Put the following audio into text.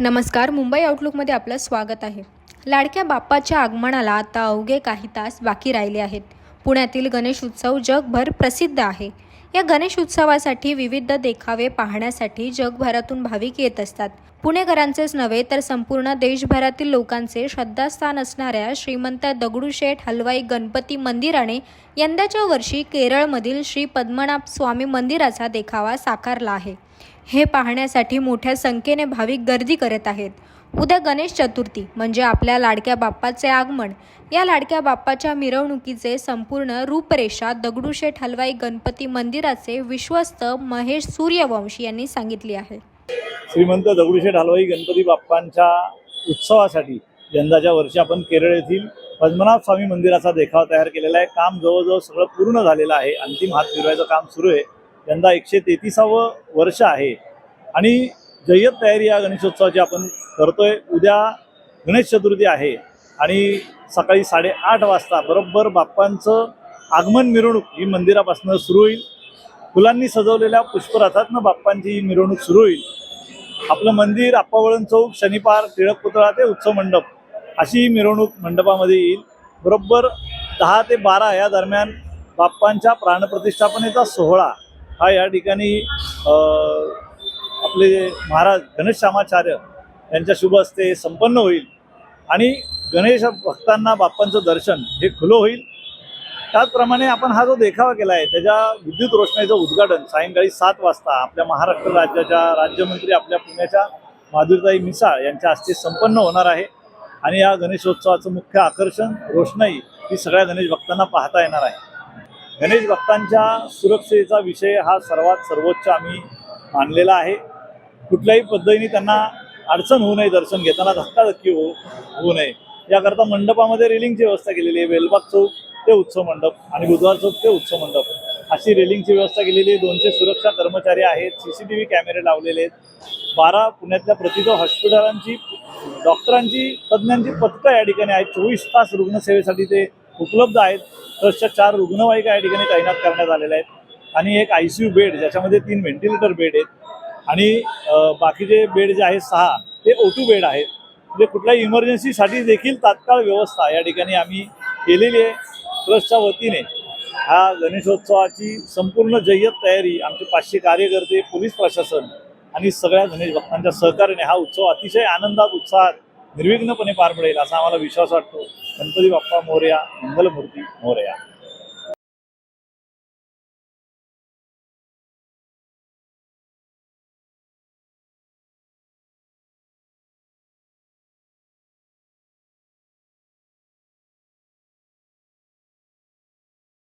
नमस्कार मुंबई आउटलुकमध्ये आपलं स्वागत आहे. लाडक्या बाप्पाच्या आगमनाला आता अवघे काही तास बाकी राहिले आहेत. पुण्यातील गणेश उत्सव जगभर प्रसिद्ध आहे. या गणेश उत्सवासाठी विविध देखावे पाहण्यासाठी जगभरातून भाविक येत असतात. पुणेकरांचेच नव्हे तर संपूर्ण देशभरातील लोकांचे श्रद्धास्थान असणाऱ्या श्रीमंत दगडूशेठ हलवाई गणपती मंदिराने यंदाच्या वर्षी केरळमधील श्री पद्मनाभ स्वामी मंदिराचा देखावा साकारला आहे. हे पाहण्यासाठी मोठ्या संख्येने भाविक गर्दी करत आहेत. उद्या गणेश चतुर्थी म्हणजे आपल्या लाडक्या बाप्पाचे आगमन. या लाडक्या बाप्पाच्या मिरवणुकीचे संपूर्ण रूपरेषा दगडूशेठ हलवाई गणपती मंदिराचे विश्वस्त महेश सूर्यवंशी यांनी सांगितली आहे. श्रीमंत दगडूशेठ हलवाई गणपती बाप्पांच्या उत्सवासाठी यंदाच्या वर्षी आपण केरळ येथील पद्मनाभ स्वामी मंदिराचा देखावा तयार केलेला आहे. काम जवळजवळ सगळं पूर्ण झालेलं आहे. अंतिम हात फिरवायचं काम सुरू आहे. यंदा एकशे तेहतीसावं वर्ष आहे. आणि जय्यत तयारी या गणेशोत्सवाची आपण करतोय. उद्या गणेश चतुर्थी आहे. आणि सकाळी साडेआठ वाजता बरोबर बाप्पांचं आगमन मिरवणूक ही मंदिरापासून सुरू होईल. फुलांनी सजवलेल्या पुष्परथातनं बाप्पांची ही मिरवणूक सुरू होईल. आपलं मंदिर आप्पावळण चौक शनिपार टिळक पुतळा ते उत्सव मंडप अशी ही मिरवणूक मंडपामध्ये येईल. बरोबर दहा ते बारा या दरम्यान बाप्पांच्या प्राणप्रतिष्ठापनेचा सोहळा हा या ठिकाणी आपले महाराज गणेश श्यामाचार्य यांच्या शुभ हस्ते संपन्न होईल आणि गणेश भक्तांना बाप्पांचं दर्शन हे खुलं होईल. त्याचप्रमाणे आपण हा जो देखावा केला आहे त्याच्या विद्युत रोषणाईचं उद्घाटन सायंकाळी सात वाजता आपल्या महाराष्ट्र राज्याच्या राज्यमंत्री आपल्या पुण्याच्या माधुरताई मिसाळ यांच्या हस्ते संपन्न होणार आहे. आणि या गणेशोत्सवाचं मुख्य आकर्षण रोषणाई ही सगळ्या गणेश भक्तांना पाहता येणार आहे. गणेश भक्तांच्या सुरक्षेचा विषय हा सर्वात सर्वोच्च आम्ही मानलेला आहे. कुठल्याही पद्धतीने त्यांना अडचण होऊ नये दर्शन घेताना धक्काधक्की हो होऊ नये. याकरता मंडपामध्ये रेलिंगची व्यवस्था केलेली आहे. वेलबाग चौक ते उत्सव मंडप आणि बुधवार चौक ते उत्सव मंडप. अशी रेलिंगची व्यवस्था केलेली आहे. दोनशे सुरक्षा कर्मचारी आहेत. सी सी टी व्ही कॅमेरे लावलेले आहेत. बारा पुण्यातल्या प्रथित हॉस्पिटलांची डॉक्टरांची तज्ज्ञांची पथकं या ठिकाणी आहेत. चोवीस तास रुग्णसेवेसाठी ते उपलब्ध आहेत. ट्रस्टच्या चार रुग्णवाहिका या ठिकाणी तैनात करण्यात आलेल्या आहेत. आणि एक आय सी यू बेड ज्याच्यामध्ये तीन व्हेंटिलेटर बेड आहेत. आणि बाकीचे बेड जे आहेत सहा ते ओ टू बेड आहेत. म्हणजे कुठल्याही इमर्जन्सीसाठी देखील तात्काळ व्यवस्था या ठिकाणी आम्ही केलेली आहे. ट्रस्टच्या वतीने हा गणेशोत्सवाची संपूर्ण जय्यत तयारी आमचे पाचशे कार्यकर्ते पोलीस प्रशासन आणि सगळ्या गणेश भक्तांच्या सहकार्याने हा उत्सव अतिशय आनंदात उत्साहात निर्विघ्नपणे पार पडेल असा आम्हाला विश्वास वाटतो. गणपती बाप्पा मोर्या मंगलमूर्ती मोरया.